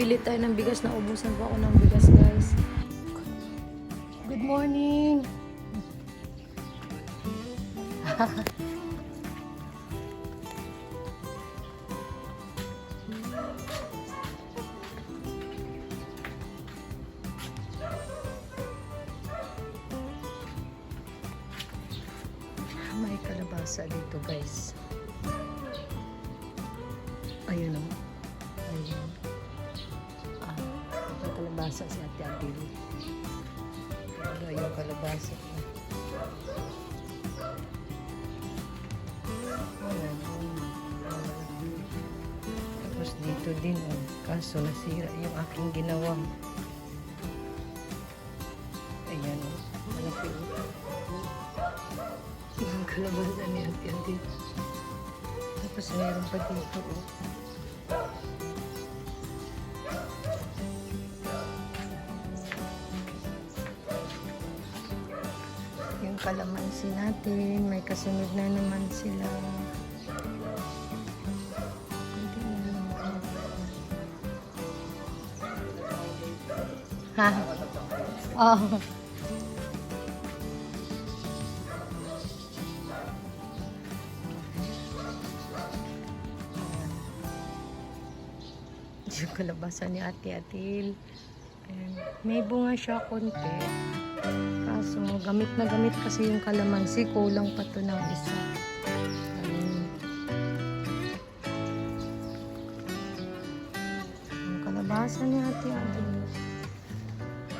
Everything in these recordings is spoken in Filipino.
bibili tayo ng bigas. Naubusan po ako ng bigas, guys. Good morning! kalabasa si Ate Adil. Ano yung kalabasa ayun. Tapos dito din, oh. Kaso nasira yung aking ginawa. Ayan, oh. Malaki, oh. Yung kalabasa ni Ate Adil. Tapos meron pa dito, oh. Kalamansi natin, may kasunod na naman sila. Ha? Oh. Yung kalabasa ni Ate Atil. Ayan. May bunga siya konti. Kaso gamit na gamit kasi yung kalamansi. Kulang pa to ng isa. Ayan. Yung kalabasa ni Ate Atil.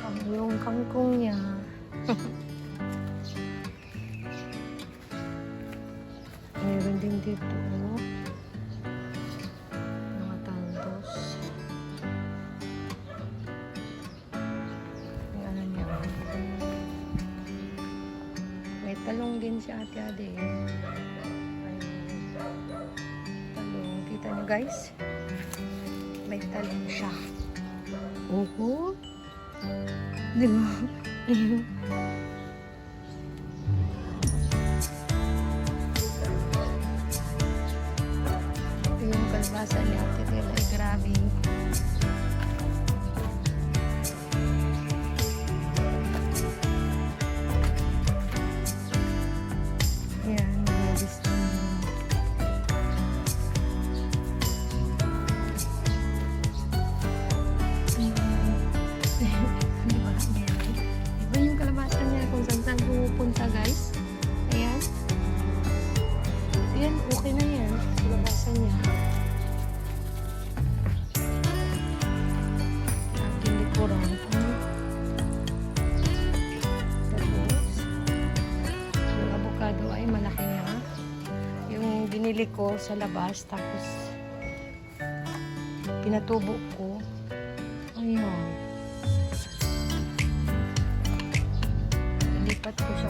Ang yung kangkong niya. Meron din dito. Oh. Din si ate. Ayun. Talong. Kita niyo guys? May talong siya. Oho. Di ba? Ito yung kalbasa ni ate Bella. Ay, grabe. Binili ko sa labas, tapos pinatubo ko. Ayun. Lipat ko siya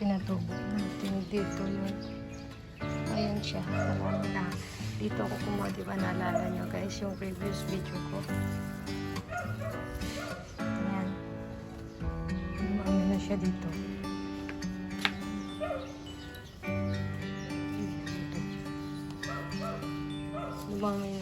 pinatubo natin dito yung ayan siya. Alam na dito ako kumuha di ba? Naalala nyo guys yung previous video ko. Ayan. Lumami na siya dito. Lumami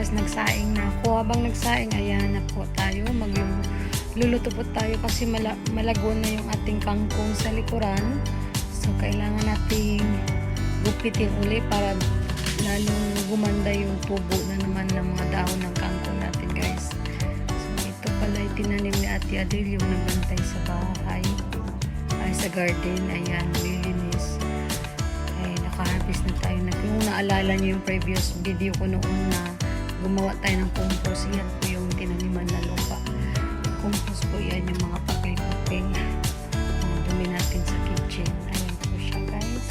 bigas, nagsaing na ako. Habang nagsaing, ayan na po tayo. Magluluto po tayo kasi mala, malago na yung ating kangkong sa likuran. So, kailangan nating gupitin uli para lalong gumanda yung tubo na naman ng mga dahon ng kangkong natin, guys. So, ito pala yung tinanim ni Ate Adele yung nabantay sa bahay. Ay, sa garden. Ayan, lilinis ay naka-harvest na tayo. Nag- Yung naalala niyo yung previous video ko noon na gumawa tayo ng compost. Yan po yung tinaniman na lupa. Compost po yan yung mga papel-papel. Mga dumi natin sa kitchen. Ayan po siya guys.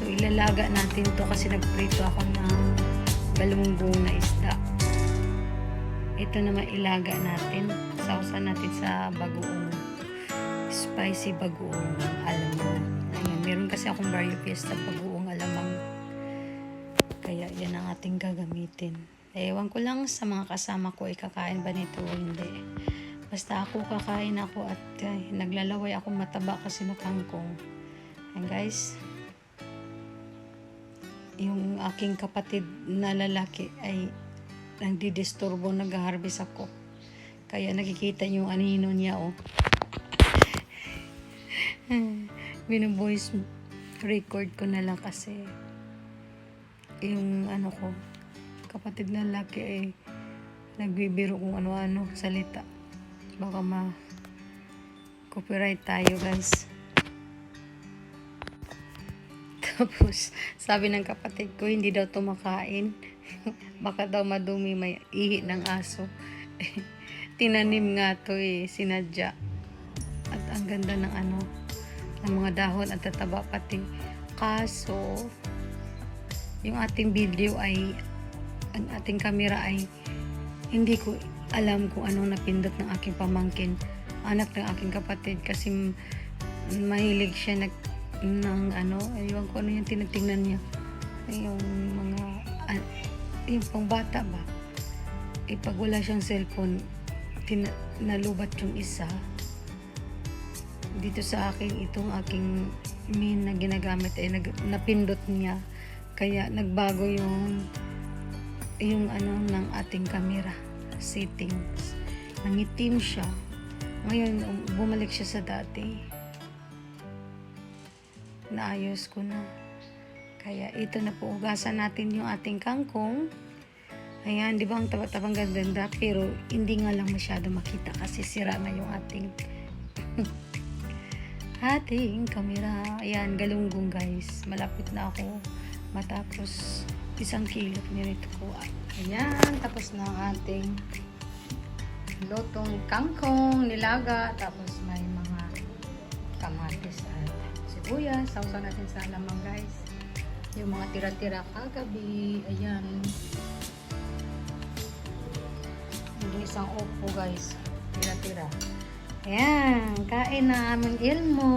So ilalaga natin to kasi nagprito ako ng galunggong na isda. Ito naman ilaga natin. Sausan natin sa bagoong spicy bagoong alamang. Ayan, meron kasi akong Barrio Fiesta bagoong yan ang ating gagamitin. Ewan ko lang sa mga kasama ko, ikakain ba nito o hindi. Basta ako kakain ako at ay, naglalaway ako mataba kasi na kangkong. Ayan guys, yung aking kapatid na lalaki ay nagdidisturbo, nag-harvest ako. Kaya nakikita niyo yung anino niya, oh. Binu-voice record ko na lang kasi yung ano ko, kapatid na laki ay nagbibiro kung ano-ano salita. Baka ma copyright tayo guys. Tapos, sabi ng kapatid ko, hindi daw tumakain. Baka daw madumi may ihi ng aso. Tinanim nga to eh, sinadya. At ang ganda ng ano, ng mga dahon at tataba pati. Kaso, yung ating video ay, ang ating camera ay, hindi ko alam kung anong napindot ng aking pamangkin. Anak ng aking kapatid kasi mahilig siya nag, ng ano, aywan ko ano yung tinatingnan niya. Yung mga, ah, yung pang bata ba? Eh, pag wala siyang cellphone, tin- nalubat yung isa. dito sa akin itong aking min na ginagamit ay nag, napindot niya kaya nagbago yung yung ano ng ating camera settings. Nangitim siya. Ngayon um, bumalik siya sa dati. Naayos ko na. Kaya ito na po ugasan natin yung ating kangkong. Ayan di ba ang taba-tabang ganda pero hindi nga lang masyado makita kasi sira na yung ating ating kamera. Ayan, galunggong guys. Malapit na ako matapos isang kilo nilito ko. Ayan, tapos na ang ating lotong kangkong, nilaga, tapos may mga kamatis at sibuyas. Sausaw natin sa lamang guys. Yung mga tira-tira kagabi. Ayan. Yung isang opo guys. Tira-tira. Ayan, kain na aming ilmo.